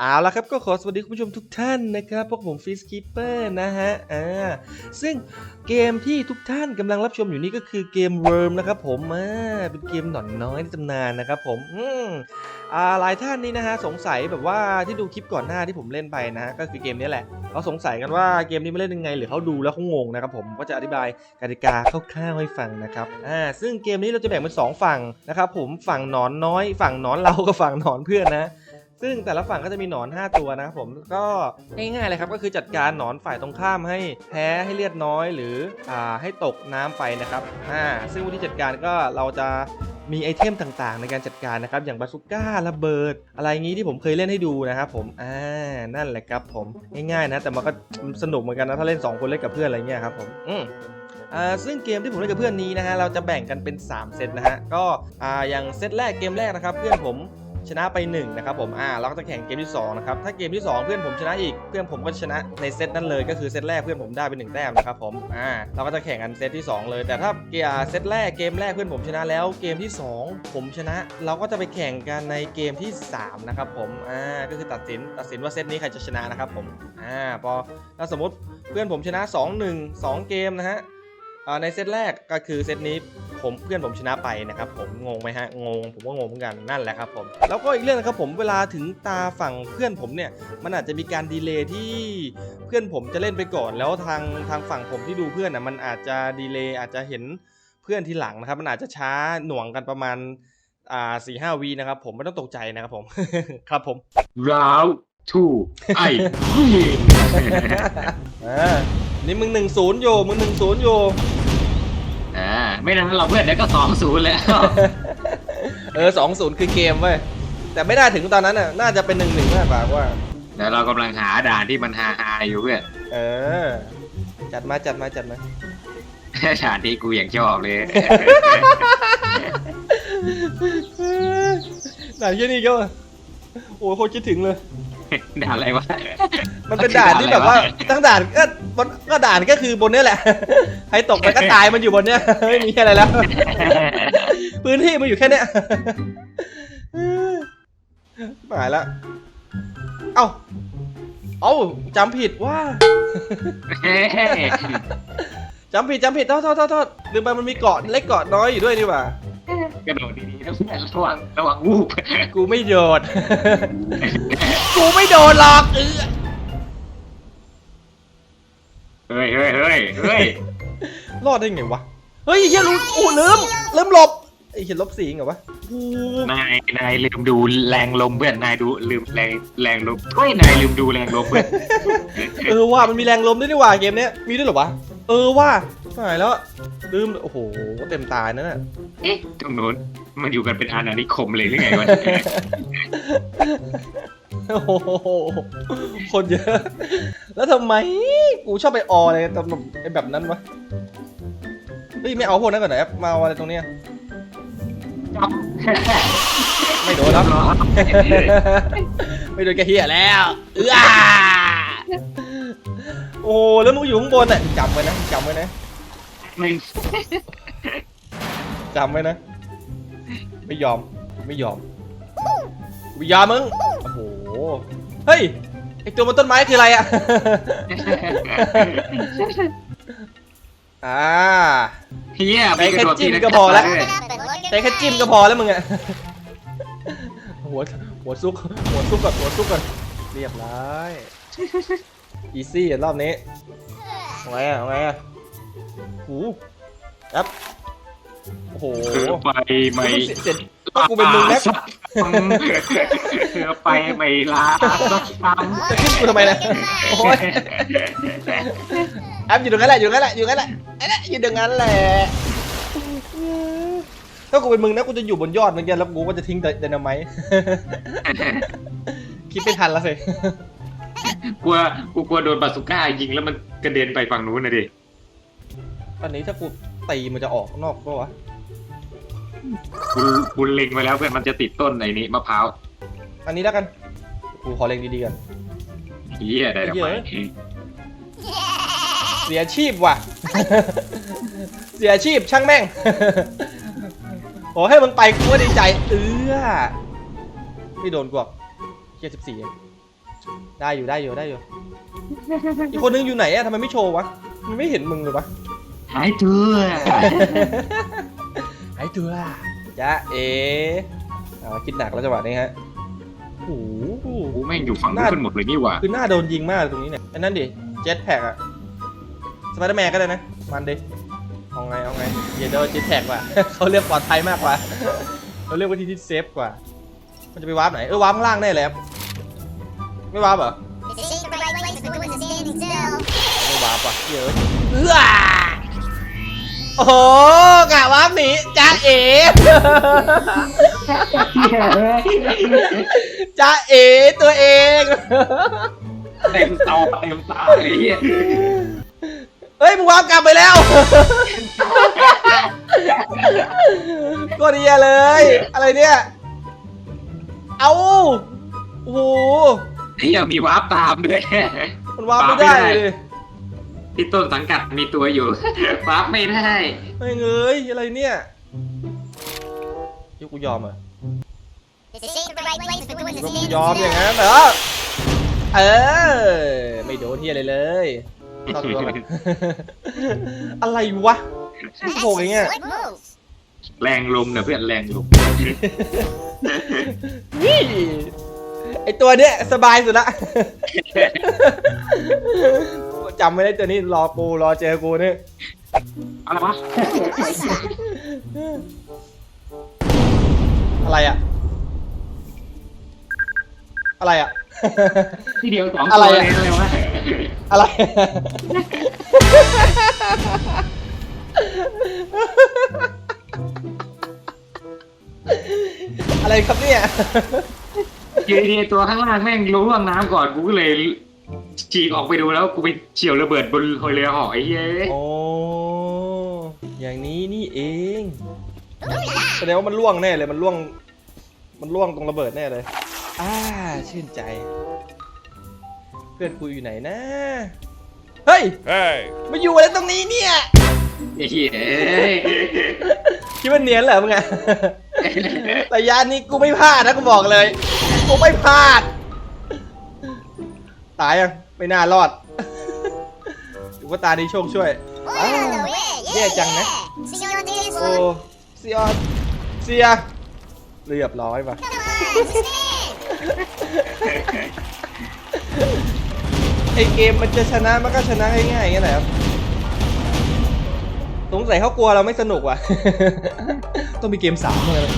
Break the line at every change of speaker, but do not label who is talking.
เอาละครับก็ขอสวัสดีคุณผู้ชมทุกท่านนะครับพวกผมฟิสคิปเปอร์นะฮะอ่าซึ่งเกมที่ทุกท่านกำลังรับชมอยู่นี้ก็คือเกม Worm นะครับผมอ่าเป็นเกมหนอนน้อยในตำนานนะครับผมอืมอ่าหลายท่านนี่นะฮะสงสัยแบบว่าที่ดูคลิปก่อนหน้าที่ผมเล่นไปนะฮะก็คือเกมนี้แหละเขาสงสัยกันว่าเกมนี้มันเล่นยังไงหรือเขาดูแล้วเขางงนะครับผมก็จะอธิบายกติกาคร่าวๆให้ฟังนะครับอ่าซึ่งเกมนี้เราจะแบ่งเป็นสองฝั่งนะครับผมฝั่งหนอนน้อย ฝั่งหนอนเรากับฝั่งหนอนเพื่อนนะ ซึ่งแต่ละฝั่งก็จะมีหนอน 5 ตัวนะครับผมก็ง่ายๆเลยครับก็คือจัดการหนอนฝ่ายตรงข้ามให้แพ้ให้เลือดน้อย หรืออ่าให้ตกน้ำไปนะครับอ่าซึ่งวิธีจัดการก็เราจะมีไอเทมต่างๆ ในการจัดการนะครับ อย่างบาสุก้าระเบิด อะไรงี้ที่ผมเคยเล่นให้ดูนะครับผมอ่านั่นแหละครับผมง่ายๆนะ แต่มันก็สนุกเหมือนกันนะ ถ้าเล่น 2 คนเล่นกับเพื่อนอะไรเงี้ยครับผมอืมอ่าซึ่งเกมที่ผมเล่นกับเพื่อนนี้นะฮะเราจะแบ่งกันเป็น 3 เซตนะฮะก็อ่าอย่างเซตแรกเกมแรกนะครับ เพื่อนผม ชนะไป1นะครับผมอ่าเราก็จะแข่งเกมที่2นะครับถ้าเกมที่ 2 เพื่อนผมชนะอีกเพื่อนผมก็ชนะในเซตนั้นเลยก็คือเซตแรกเพื่อนผมได้ไป1แต้มนะครับผมอ่าเราก็จะแข่งกันเซตที่ 2 เลย แต่ถ้าเกมเซตแรกเกมแรกเพื่อนผมชนะแล้วเกมที่ 2 ผมชนะ เราก็จะไปแข่งกันในเกมที่3นะครับผมอ่าก็คือตัดสินตัดสินว่าเซตนี้ใครจะชนะนะครับผมอ่าพอถ้าสมมติเพื่อนผมชนะ 2 1 2 เกมนะฮะ ในเซตแรกก็คือเซตนี้ผมเพื่อนผมชนะไปนะครับผมงงไหมฮะงงผมก็งงเหมือนกันนั่นแหละครับผมแล้วก็อีกเรื่องนะครับผมเวลาถึงตาฝั่งเพื่อนผมเนี่ยมันอาจจะมีการดีเลย์ที่เพื่อนผมจะเล่นไปก่อน แล้วทางทางฝั่งผมที่ดูเพื่อนอะมันอาจจะดีเลย์อาจจะเห็นเพื่อนทีหลังนะครับมันอาจจะช้าหน่วงกันประมาณอ่าสี่ห้าวีนะครับผมไม่ต้องตกใจนะครับผมครับผม
round two ไอ้
อ่านี่มึงหนึ่งศูนย์อยู่มึงหนึ่งศูนย์อยู่
อ่า ไม่นานเราเพื่อนแล้วก็สองศูนย์แล้ว
เออสองศูนย์คือเกมเว้ยแต่ไม่น่าถึงตอนนั้นน่ะน่าจะเป็นหนึ่งหนึ่งมากกว่าว่า
เดี๋ยวเรากำลังหาด่านที่มันฮาฮาๆอยู่เพื่อน
เออ จัดมาจัดมาจัดมา
ด่านที่กูอย่างชอบเลย
ด่านแค่นี้ก็โอ้ยโคตรคิดถึงเลย
ด่านอะไรวะ
มันเป็นด่านที่แบบว่าทั้งด่านก็บนก็ด่านก็คือบนเนี้ยแหละ ใครตกไปก็ตายมันอยู่บนเนี้ย ไม่มีอะไรแล้ว พื้นที่มันอยู่แค่เนี้ยหายละ เอ้า เอ้าจำผิดว่าจำผิดจำผิดโทษโทษโทษโทษลืมไปมันมีเกาะเล็กเกาะน้อยอยู่ด้วยนี่หว่า ก
ระโดดดีๆนะเพื่อนระวังระวังวูบ
กูไม่โดด กูไม่โดดหรอกเออ
เฮ้ยเฮ้ยเฮ้ยเฮ้ย
รอดได้ไงวะ เฮ้ยไอ้เฮียรู้โอ้ลืมลืมหลบไอ้เฮียลบสีเหรอวะกู
นายนายลืมดูแรงลมเพื่อนนายดูลืมแรงแรงลมเฮ้ยนายลืมดูแรงลมเพื่อน
เออว่ามันมีแรงลมด้วยนี่หว่าเกมเนี้ยมีด้วยเหรอวะ เออว่าหายแล้ว ลืมโอ้โหเต็มตานั่นน่ะ
เอ๊ะตรงโน้นมันอยู่กันเป็นอาณานิคมเลยหรือไงวะ
โอ้โหคนเยอะ แล้วทำไมกูชอบไปอออะไรตำไอ้แบบนั้นวะเฮ้ยไม่เอาพวกนั้นก่อนหน่อยครับมาเอาอะไรตรงเนี้ยไม่โดนแล้วไม่โดนแกเฮียแล้วเออโอ้โหแล้วมึงอยู่ข้างบนอะจำไว้นะจำไว้นะ
ไม่
จำไว้นะ ไม่ยอมไม่ยอมกูไม่ยอมมึง โอ้โห เฮ้ย ไอตัวบนต้นไม้คืออะไรอะอ่า
เฮีย
ไปแค่จิ้มก็พอแล้วแต่แค่จิ้มก็พอแล้วมึงอะหัวหัวซุกหัวซุกก่อนหัวซุกก่อนเรียบร้อย อีซี่รอบนี้เอาไงอะเอาไงอะ หูครับโอ้โห
คือไปไม่
เสร็จเสร็จต้องกูเป็นมึงนะ
คือไปไม่ลาสักคำ
จะขึ้นกูทำไมนะโอ้ยแอปอยู่ตรงนั้นแหละอยู่ตรงนั้นแหละอยู่ตรงนั้นแหละไอ้เนี่ยอยู่ตรงนั้นแหละถ้ากูเป็นมึงนะกูจะอยู่บนยอดเหมือนกันแล้วกูก็จะทิ้งไดนาไมต์คิดไม่ทันแล้วสิ
กลัวกูกลัวโดนบาสุก้ายิงแล้วมันกระเด็นไปฝั่งนู้นนะดิ
ต อนนี้ถ้ากูตีมันจะออกนอกปะวะ
กูกูเล็งไว้แล้วเพื่อนมันจะติดต้นไหนนี้มะพร้าว
อันนี้แล้วกันกูขอเล็งดีๆกัน
เฮียได้ทำไม
เสียอาชีพว่ะ เสียอาชีพช่างแม่งโอ้ให้มึงไปกูก็ดีใจ เออไม่โดนกูหรอกเกียร์สิบสี่ได้อยู่ได้อยู่ได้อยู่ อีกคนนึงอยู่ไหนอะทำไมไม่โชว์วะ มันไม่เห็นมึงเลยวะ
หายตัว
ไอ้ตัวจ้าเอ๋อาคิดหนักแล้วจังหวะนี้ฮะโอ้โห
กูแม่งอยู่ฝั่งนู้นกันหมดเลยนี่หว่า
คือหน้าโดนยิงมากตรงนี้เนี่ยไอ้นั่นดิเจ็ตแพ็กอะสไปเดอร์แมนก็ได้นะ มันดิเอาไงเอาไงเยโดนเจ็ตแพ็กว่ะ เขาเรียกปลอดภัยมากกว่าเขาเรียกว่าที่ที่เซฟกว่า มันจะไปวาร์ปไหน เออวาร์ปข้างล่างแน่เลยครับไม่วาร์ปเหรอ
This ain't the right place for doing the standing still.
ไม่วาร์ปว่ะเยอะเอื้อ โอ้โหกะวาร์ปหนีจ้าเอ๋จ้าเอ๋ตัวเอง
เต็มตาเต็มตาไอ้เหี้ย
เฮ้ยมึงวาร์ปกลับไปแล้วก็ดีเลย อะไรเนี่ย เอาโอ้โห
ไอ้เหี้ยมีวาร์ปตามด้วย
มันวาร์ปไม่ได้เลย
ที่ต้นสังกัดมีตัวอยู่ วาร์ปไม่ได้
ไม่เงยอะไรเนี่ยยกกูยอมเหรอะ
This ain't the right place for doing the
ยกกู
standing
ยอมอย่าง
still.
นั้นเหรอเออไม่โดนเฮียอะไรเลยเข้าตัวก่อนอะไรวะ
That's
โผล่อย่างเงี้ย
a slick move.
แรงลมเนี่ยเพื่อนแรงลม
นี่ไอตัวเนี้ยสบายสุดละ จำไม่ได้ตัวนี้รอกูรอเจอกูนี่
อะไรวะ
อะไรอะอะไรอะ
ที่เดียวสอง
อะไร
ตัว
อะ
เลยอะไรวะ
อะไร อะไรครับเนี่ย
อยูดีๆตัวข้างล่างแม่งรู้ว่างน้ำก่อนกูก็เลย ฉีกออกไปดูแล้วกูไปเฉียวระเบิดบนเรือหอยเย้ย
โอ้อย่างนี้นี่เอง
Booyah!
แสดงว่ามันล่วงแน่เลยมันล่วง มันล่วงตรงระเบิดแน่เลย อ่าชื่นใจ เพื่อนกูอยู่ไหนนะ เฮ้ย
Hey!
มาอยู่อะไรตรงนี้เนี่ย
ไอ้เหี้ย
คิดว่าเนียนเหรอมึงอะแต่ยานนี้กูไม่พลาดนะกูบอกเลย กูไม่พลาด ตายยัง ไม่น่ารอดถือว่าตาดีโชคช่วย
Well, yeah,
Yeah,
yeah,
Chang,
yeah. See you on the dance
โอ้
floor.
เสียเสียเรียบร้อยป่ะ
Come on, stand.
ไอเกมมันจะชนะมันก็ชนะง่ายๆอย่างเงี้ยแหละครับสงสัยเขากลัวเราไม่สนุกว่ะ ต้องมีเกมสามเลย